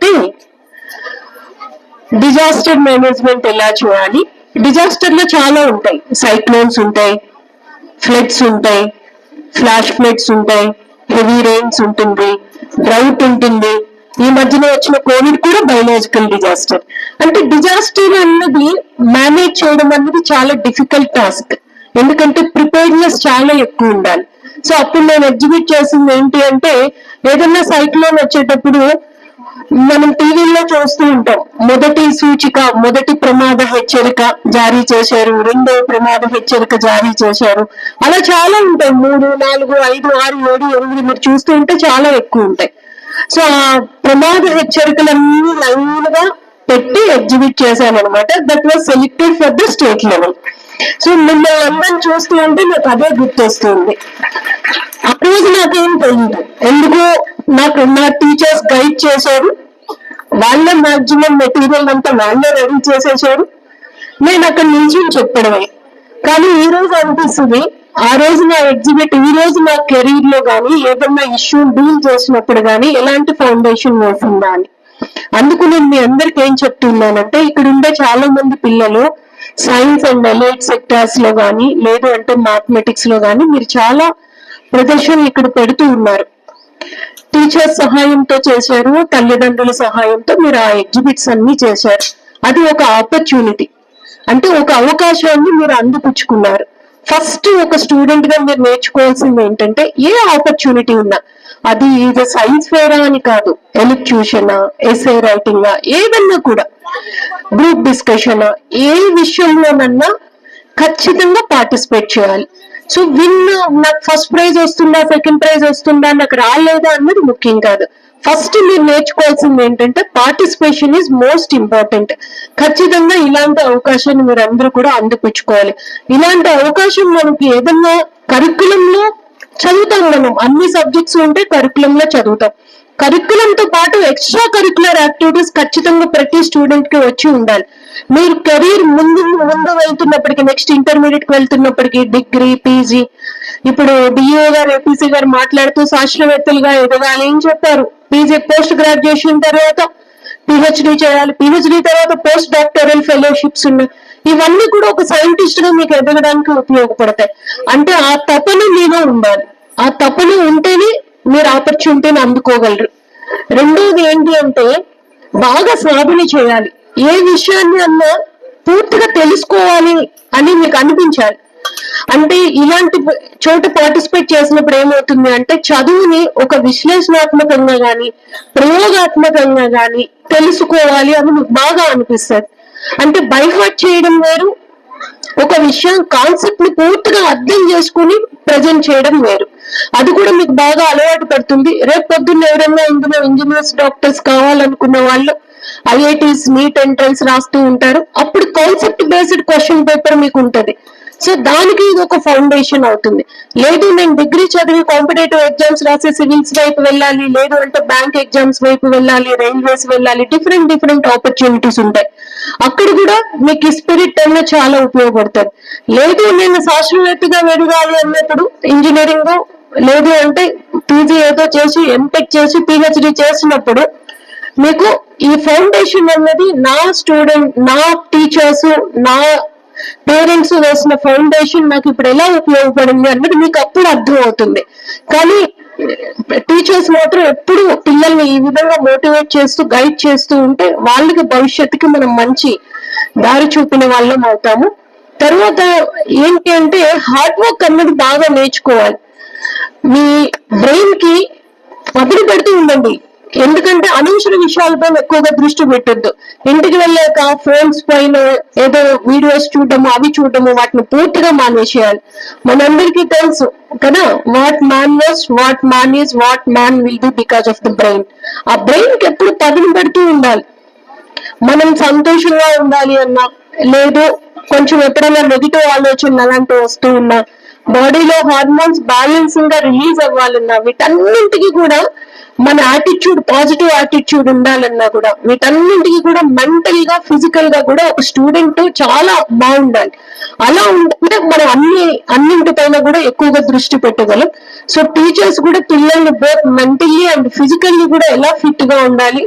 అంటే disaster management ఎలా చేయాలి డిజాస్టర్లో చాలా ఉంటాయి. సైక్లోన్స్ ఉంటాయి ఫ్లడ్స్ ఉంటాయి ఫ్లాష్ ఫ్లడ్స్ ఉంటాయి హెవీ రెయిన్స్ ఉంటుంది డ్రౌట్ ఉంటుంది. ఈ మధ్యన వచ్చిన కోవిడ్ కూడా బయలాజికల్ డిజాస్టర్. అంటే డిజాస్టర్ అన్నది మేనేజ్ చేయడం అన్నది చాలా డిఫికల్ట్ టాస్క్. ఎందుకంటే ప్రిపేర్నెస్ చాలా ఎక్కువ ఉండాలి. సో అప్పుడు నేను ఎగ్జిబిట్ చేసింది ఏంటి అంటే ఏదన్నా సైక్లోన్ వచ్చేటప్పుడు మనం టీవీలో చూస్తూ ఉంటాం. మొదటి సూచిక మొదటి ప్రమాద హెచ్చరిక జారీ చేశారు. రెండో ప్రమాద హెచ్చరిక జారీ చేశారు. అలా చాలా ఉంటాయి. మూడు నాలుగు ఐదు ఆరు ఏడు ఎనిమిది మీరు చూస్తూ ఉంటే చాలా ఎక్కువ ఉంటాయి. సో ఆ ప్రమాద హెచ్చరికలన్నీ లైన్గా పెట్టి exhibit చేశానమాట that was selected for the state level. So మిమ్మల్ని అందరం చూస్తూ ఉంటే నాకు అదే గుర్తొస్తుంది. ఆ రోజు నాకేం తెలియదు. ఎందుకు నాకు నా టీచర్స్ గైడ్ చేశారు. వాళ్ళే మాక్సిమం మెటీరియల్ అంతా వాళ్ళే రెడీ చేసేసారు. నేను అక్కడ నుంచి చెప్పడమే. కానీ ఈ రోజు అనిపిస్తుంది ఆ రోజు నా ఎగ్జిబిట్ ఈ రోజు నా కెరీర్లో గానీ ఏదన్నా ఇష్యూ డీల్ చేసినప్పుడు గానీ ఎలాంటి ఫౌండేషన్ వేసిందా అని అందుకు నేను మీ అందరికి ఏం చెప్తున్నానంటే ఇక్కడ ఉండే చాలా మంది పిల్లలు సైన్స్ అండ్ ఎలైట్ సెక్టార్స్లో గానీ లేదు అంటే మ్యాథమెటిక్స్లో గానీ మీరు చాలా ప్రదర్శనలు ఇక్కడ పెడుతూ ఉన్నారు. టీచర్స్ సహాయంతో చేశారు తల్లిదండ్రుల సహాయంతో మీరు ఆ ఎగ్జిబిట్స్ అన్ని చేశారు. అది ఒక ఆపర్చునిటీ అంటే ఒక అవకాశాన్ని మీరు అందిపుచ్చుకున్నారు. ఫస్ట్ ఒక స్టూడెంట్గా మీరు నేర్చుకోవాల్సింది ఏంటంటే ఏ ఆపర్చునిటీ ఉన్నా అది ఇది సైన్స్ ఫేరా అని కాదు ఎలక్ట్యూషన్ ఎస్ఏ రైటింగ్ ఏదన్నా కూడా గ్రూప్ డిస్కషన్ ఏ విషయంలోనన్నా ఖచ్చితంగా పార్టిసిపేట్ చేయాలి. సో విన్ నాకు ఫస్ట్ ప్రైజ్ వస్తుందా సెకండ్ ప్రైజ్ వస్తుందా నాకు రాలేదా అన్నది ముఖ్యం కాదు. ఫస్ట్ మీరు నేర్చుకోవాల్సింది ఏంటంటే పార్టిసిపేషన్ ఈజ్ మోస్ట్ ఇంపార్టెంట్ ఖచ్చితంగా ఇలాంటి అవకాశాన్ని మీరు అందరూ కూడా అందిపుచ్చుకోవాలి. ఇలాంటి అవకాశం మనకి ఏదన్నా కరికులంలో చదువుతాం మనం. అన్ని సబ్జెక్ట్స్ ఉంటే కరికులంలో చదువుతాం. కరికులం తో పాటు ఎక్స్ట్రా కరికులర్ యాక్టివిటీస్ ఖచ్చితంగా ప్రతి స్టూడెంట్కి వచ్చి ఉండాలి. మీరు కెరీర్ ముందు ముందు వెళ్తున్నప్పటికీ నెక్స్ట్ ఇంటర్మీడియట్కి వెళ్తున్నప్పటికీ డిగ్రీ పీజీ ఇప్పుడు డిఏ గారు ఏపీసీ గారు మాట్లాడుతూ శాస్త్రవేత్తలుగా ఎదగాలి ఏం చెప్పారు. పీజీ పోస్ట్ గ్రాడ్యుయేషన్ తర్వాత పిహెచ్డి చేయాలి. పిహెచ్డి తర్వాత పోస్ట్ డాక్టరల్ ఫెలోషిప్స్ ఉన్నాయి. ఇవన్నీ కూడా ఒక సైంటిస్ట్గా మీకు ఎదగడానికి ఉపయోగపడతాయి. అంటే ఆ తపన మీలో ఉండాలి. ఆ తపన ఉంటేనే మీరు ఆపర్చునిటీని అందుకోగలరు. రెండోది ఏంటి అంటే బాగా సాధన చేయాలి. ఏ విషయాన్ని అన్నా పూర్తిగా తెలుసుకోవాలి అని మీకు అనిపించాలి. అంటే ఇలాంటి చోట పార్టిసిపేట్ చేసినప్పుడు ఏమవుతుంది అంటే చదువుని ఒక విశ్లేషణాత్మకంగా గాని ప్రయోగాత్మకంగా గాని తెలుసుకోవాలి అని మీకు బాగా అనిపిస్తుంది. అంటే బైహార్ట్ చేయడం వేరు ఒక విషయం కాన్సెప్ట్ని పూర్తిగా అర్థం చేసుకుని ప్రజెంట్ చేయడం వేరు. అది కూడా మీకు బాగా అలవాటు పడుతుంది. రేపు పొద్దున్న ఎవరైనా ఇందులో ఇంజనీర్స్ డాక్టర్స్ కావాలనుకున్న వాళ్ళు ఐఐటీస్ నీట్ ఎంట్రన్స్ రాస్తూ ఉంటారు. అప్పుడు కాన్సెప్ట్ బేస్డ్ క్వశ్చన్ పేపర్ మీకు ఉంటది. సో దానికి ఇది ఒక ఫౌండేషన్ అవుతుంది. లేదు నేను డిగ్రీ చదివి కాంపిటేటివ్ ఎగ్జామ్స్ రాసి సివిల్స్ వైపు వెళ్ళాలి లేదు అంటే బ్యాంక్ ఎగ్జామ్స్ వైపు వెళ్ళాలి రైల్వేస్ వెళ్ళాలి డిఫరెంట్ డిఫరెంట్ ఆపర్చునిటీస్ ఉంటాయి. అక్కడ కూడా మీకు స్పిరిట్ అన్న చాలా ఉపయోగపడుతుంది. లేదు నేను శాస్త్రవేత్తగా ఎదగాలి అన్నప్పుడు ఇంజనీరింగ్ లేదు అంటే పీజీ ఏదో చేసి ఎంటెక్ చేసి పిహెచ్డి చేసినప్పుడు మీకు ఈ ఫౌండేషన్ అనేది నా స్టూడెంట్ నా టీచర్స్ నా పేరెంట్స్ వేసిన ఫౌండేషన్ నాకు ఇప్పుడు ఎలా ఉపయోగపడింది అన్నది మీకు అప్పుడు అర్థం అవుతుంది కానీ టీచర్స్ మాత్రం ఎప్పుడు పిల్లల్ని ఈ విధంగా మోటివేట్ చేస్తూ గైడ్ చేస్తూ ఉంటే వాళ్ళకి భవిష్యత్తుకి మనం మంచి దారి చూపిన వాళ్ళం అవుతాము. తర్వాత ఏంటి అంటే హార్డ్ వర్క్ అన్నది బాగా నేర్చుకోవాలి. మీ బ్రెయిన్కి వదిలి పెడుతూ ఉండండి. ఎందుకంటే అనవసర విషయాలపై ఎక్కువగా దృష్టి పెట్టొద్దు. ఇంటికి వెళ్ళాక ఫోన్స్ పైన ఏదో వీడియోస్ చూడటము అవి చూడటము వాటిని పూర్తిగా మానేసేయాలి. మనందరికీ తెలుసు కదా what man was what man is what man will be because of the brain ఆ బ్రెయిన్కి ఎప్పుడు పదును పెడుతూ ఉండాలి. మనం సంతోషంగా ఉండాలి అన్నా లేదు కొంచెం ఎప్పుడైనా నెగిటివ్ ఆలోచనలు అలాంటివి వస్తూ ఉన్నా బాడీలో హార్మోన్స్ బ్యాలెన్సింగ్గా రిలీజ్ అవ్వాలన్నా వీటన్నింటికి కూడా మన యాటిట్యూడ్ పాజిటివ్ యాటిట్యూడ్ ఉండాలన్నా కూడా వీటన్నింటికి కూడా మెంటల్గా ఫిజికల్గా కూడా ఒక స్టూడెంట్ చాలా బాగుండాలి. అలా ఉంటే మనం అన్ని అన్నింటిపైన కూడా ఎక్కువగా దృష్టి పెట్టగలం. సో టీచర్స్ కూడా పిల్లల్ని బోత్ మెంటల్లీ అండ్ ఫిజికల్లీ కూడా ఎలా ఫిట్గా ఉండాలి?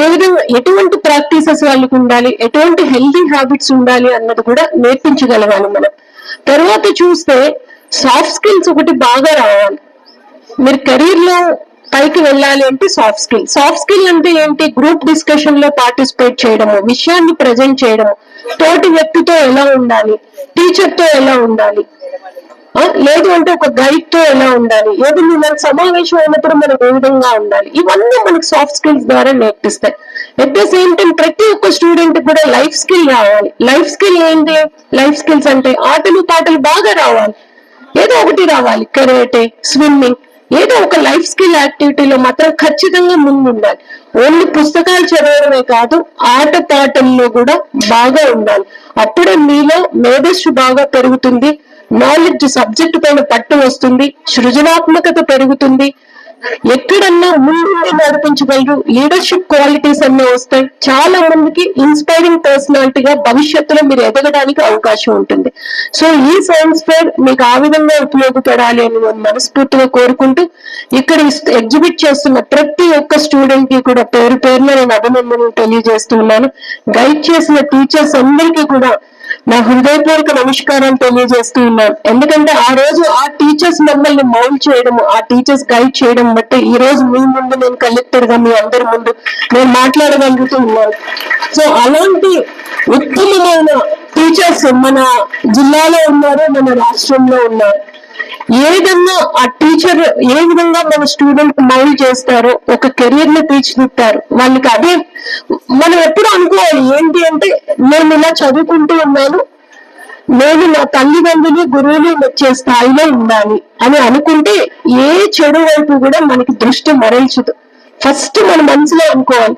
ఏ విధంగా ఎటువంటి ప్రాక్టీసెస్ వాళ్ళకి ఉండాలి? ఎటువంటి హెల్దీ హ్యాబిట్స్ ఉండాలి అన్నది కూడా నేర్పించగలగాలి మనం. తర్వాత చూస్తే సాఫ్ట్ స్కిల్స్ ఒకటి బాగా రావాలి. మీరు కెరీర్లో పైకి వెళ్ళాలి అంటే సాఫ్ట్ స్కిల్ సాఫ్ట్ స్కిల్ అంటే ఏంటి? గ్రూప్ డిస్కషన్లో పార్టిసిపేట్ చేయడము విషయాన్ని ప్రజెంట్ చేయడము. తోటి వ్యక్తితో ఎలా ఉండాలి? టీచర్తో ఎలా ఉండాలి? లేదు అంటే ఒక గైడ్తో ఎలా ఉండాలి? ఏదైనా మన సమావేశం అయినప్పుడు మనం ఏ విధంగా ఉండాలి? ఇవన్నీ మనకి సాఫ్ట్ స్కిల్స్ ద్వారా నేర్పిస్తాయి. అట్ ద సేమ్ టైం ప్రతి ఒక్క స్టూడెంట్ కూడా లైఫ్ స్కిల్ రావాలి. లైఫ్ స్కిల్ ఏంటి? లైఫ్ స్కిల్స్ అంటే ఆటలు పాటలు బాగా రావాలి. ఏదో ఒకటి రావాలి. కరేటే స్విమ్మింగ్ ఏదో ఒక లైఫ్ స్కిల్ యాక్టివిటీలో మాత్రం ఖచ్చితంగా ముందు ఉండాలి ఓన్లీ పుస్తకాలు చదవడమే కాదు ఆట పాటల్లో కూడా బాగా ఉండాలి. అప్పుడే మీలో మేధస్సు బాగా పెరుగుతుంది. నాలెడ్జ్ సబ్జెక్ట్ పైన పట్టు వస్తుంది సృజనాత్మకత పెరుగుతుంది. ఎక్కడన్నా ముందుండి నడిపించగలరు లీడర్షిప్ క్వాలిటీస్ అన్నీ వస్తాయి. చాలా మందికి ఇన్స్పైరింగ్ పర్సనాలిటీగా భవిష్యత్తులో మీరు ఎదగడానికి అవకాశం ఉంటుంది. సో ఈ సైన్స్ ఫేర్ మీకు ఆ విధంగా ఉపయోగపడాలి అని నేను మనస్ఫూర్తిగా కోరుకుంటూ ఇక్కడ ఎగ్జిబిట్ చేస్తున్న ప్రతి ఒక్క స్టూడెంట్కి కూడా పేరు పేరున నేను అభినందనలు తెలియజేస్తున్నాను గైడ్ చేసిన టీచర్స్ అందరికీ కూడా నా హృదయపూర్వక నమస్కారం తెలియజేస్తూ ఉన్నాను. ఎందుకంటే ఆ రోజు ఆ టీచర్స్ మమ్మల్ని మౌల్డ్ చేయడం ఆ టీచర్స్ గైడ్ చేయడం బట్టి ఈ రోజు మీ ముందు నేను కలెక్టర్గా మీ అందరి ముందు నేను మాట్లాడగలుగుతూ ఉన్నాను. సో అలాంటి ఉత్తమమైన టీచర్స్ మన జిల్లాలో ఉన్నారు మన రాష్ట్రంలో ఉన్నారు. ఏ విధంగా ఆ టీచర్ ఏ విధంగా మన స్టూడెంట్ మైండ్ చేస్తారో ఒక కెరీర్ని తీర్చిదిద్దారు వాళ్ళకి అదే మనం ఎప్పుడు అనుకోవాలి ఏంటి అంటే నేను ఇలా చదువుకుంటూ ఉన్నాను నేను నా తల్లిదండ్రులు గురువులు వచ్చే స్థాయిలో ఉండాలి అని అనుకుంటే ఏ చెడు వైపు కూడా మనకి దృష్టి మరల్చదు. ఫస్ట్ మన మనసులో అనుకోవాలి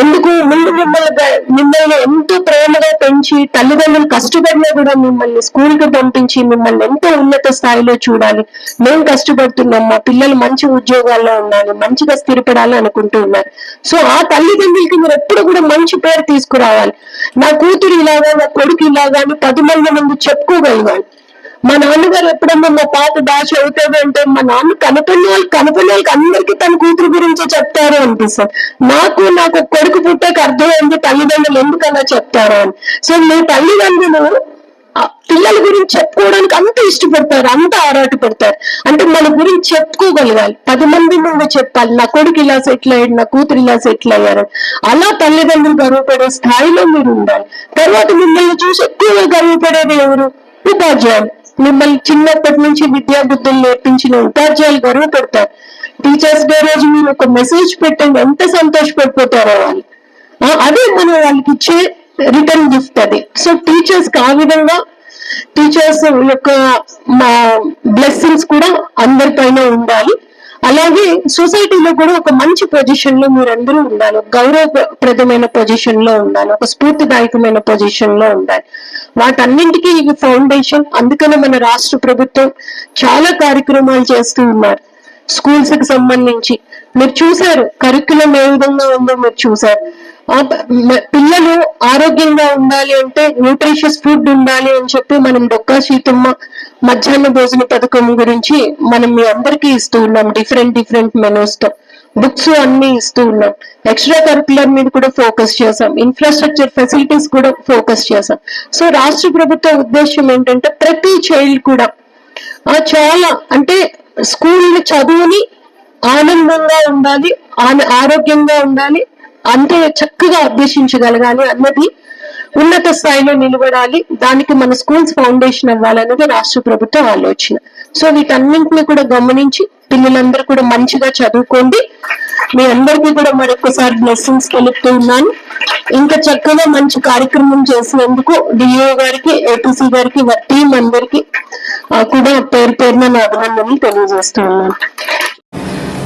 ఎందుకు? ముందు మిమ్మల్ని మిమ్మల్ని ఎంతో ప్రేమగా పెంచి తల్లిదండ్రులు కష్టపడినా కూడా మిమ్మల్ని స్కూల్కి పంపించి మిమ్మల్ని ఎంతో ఉన్నత స్థాయిలో చూడాలి. మేము కష్టపడుతున్నాం మా పిల్లలు మంచి ఉద్యోగాల్లో ఉండాలి మంచిగా స్థిరపడాలి అనుకుంటూ ఉన్నారు. సో ఆ తల్లిదండ్రులకి మీరు ఎప్పుడు కూడా మంచి పేరు తీసుకురావాలి. నా కూతురు ఇలాగా నా కొడుకు ఇలాగా అని పది మంది ముందు చెప్పుకోగలగాలి. మా నాన్నగారు ఎప్పుడన్నా మా పాప బాగా చదువుతుంది అంటే మా నాన్న కనపడిన వాళ్ళు కనపడిన వాళ్ళకి అందరికీ తన కూతురు గురించి చెప్తారు అనిపిస్తుంది. నాకు నాకు కొడుకు పుట్టాక అర్థమైంది తల్లిదండ్రులు ఎందుకన్నా చెప్తారు అని. సో మీ తల్లిదండ్రులు పిల్లల గురించి చెప్పుకోవడానికి అంత ఇష్టపడతారు అంత ఆరాటపడతారు అంటే మన గురించి చెప్పుకోగలగాలి. పది మంది ముందు చెప్పాలి నా కొడుకు ఇలా సెటిల్ అయ్యాడు నా కూతురు ఇలా సెటిల్ అయ్యారు. అలా తల్లిదండ్రులు గర్వపడే స్థాయిలో మీరు ఉండాలి. తర్వాత మిమ్మల్ని చూసి ఎక్కువగా గర్వపడేది ఎవరు? ఉపాధ్యాయులు. మిమ్మల్ని చిన్నప్పటి నుంచి విద్యా బుద్ధులు నేర్పించిన ఉపాధ్యాయులు గర్వపడతారు టీచర్స్ డే రోజు మీరు ఒక మెసేజ్ పెట్టండి ఎంత సంతోషపడిపోతారో వాళ్ళు. అదే మనం వాళ్ళకి ఇచ్చే రిటర్న్ గిఫ్ట్ అది. సో టీచర్స్కి ఆ విధంగా టీచర్స్ యొక్క మా బ్లెస్సింగ్స్ కూడా అందరిపైన ఉండాలి. అలాగే సొసైటీలో కూడా ఒక మంచి పొజిషన్లో మీరందరూ ఉండాలి. గౌరవప్రదమైన పొజిషన్లో ఉండాలి. ఒక స్ఫూర్తిదాయకమైన పొజిషన్లో ఉండాలి. వాటన్నింటికీ ఇవి ఫౌండేషన్ అందుకనే మన రాష్ట్ర ప్రభుత్వం చాలా కార్యక్రమాలు చేస్తూ ఉన్నారు. స్కూల్స్కి సంబంధించి. మీరు చూసారు కరికులం ఏ విధంగా ఉందో మీరు చూసారు పిల్లలు ఆరోగ్యంగా ఉండాలి అంటే న్యూట్రిషియస్ ఫుడ్ ఉండాలి అని చెప్పి మనం డొక్కా సీతమ్మ మధ్యాహ్న భోజన పథకం గురించి మనం మీ అందరికీ ఇస్తూ ఉన్నాం. Different different మెనూస్తో. బుక్స్ అన్ని ఇస్తూ ఉన్నాం. ఎక్స్ట్రా కరికులర్ మీద కూడా ఫోకస్ చేసాం ఇన్ఫ్రాస్ట్రక్చర్ ఫెసిలిటీస్ కూడా ఫోకస్ చేసాం సో రాష్ట్ర ప్రభుత్వ ఉద్దేశం ఏంటంటే ప్రతి చైల్డ్ కూడా ఆ చాలా అంటే స్కూల్ చదువుని ఆనందంగా ఉండాలి ఆన- ఆరోగ్యంగా ఉండాలి అంతే చక్కగా అభ్యసించగలగాలి అన్నది ఉన్నత స్థాయిలో నిలబడాలి. దానికి మన స్కూల్స్ ఫౌండేషన్ అవ్వాలన్నది రాష్ట్ర ప్రభుత్వ ఆలోచన. సో వీటన్నింటిని కూడా గమనించి పిల్లలందరూ కూడా మంచిగా చదువుకోండి. మీ అందరికీ కూడా మరొకసారి బ్లెస్సింగ్స్ తెలుపుతూ ఉన్నాను. ఇంకా చక్కగా మంచి కార్యక్రమం చేసినందుకు డిఓ గారికి ఏపీసీ గారికి టీం అందరికి కూడా పేరు పేరున నా అభినందనలు తెలియజేస్తూ ఉన్నాను.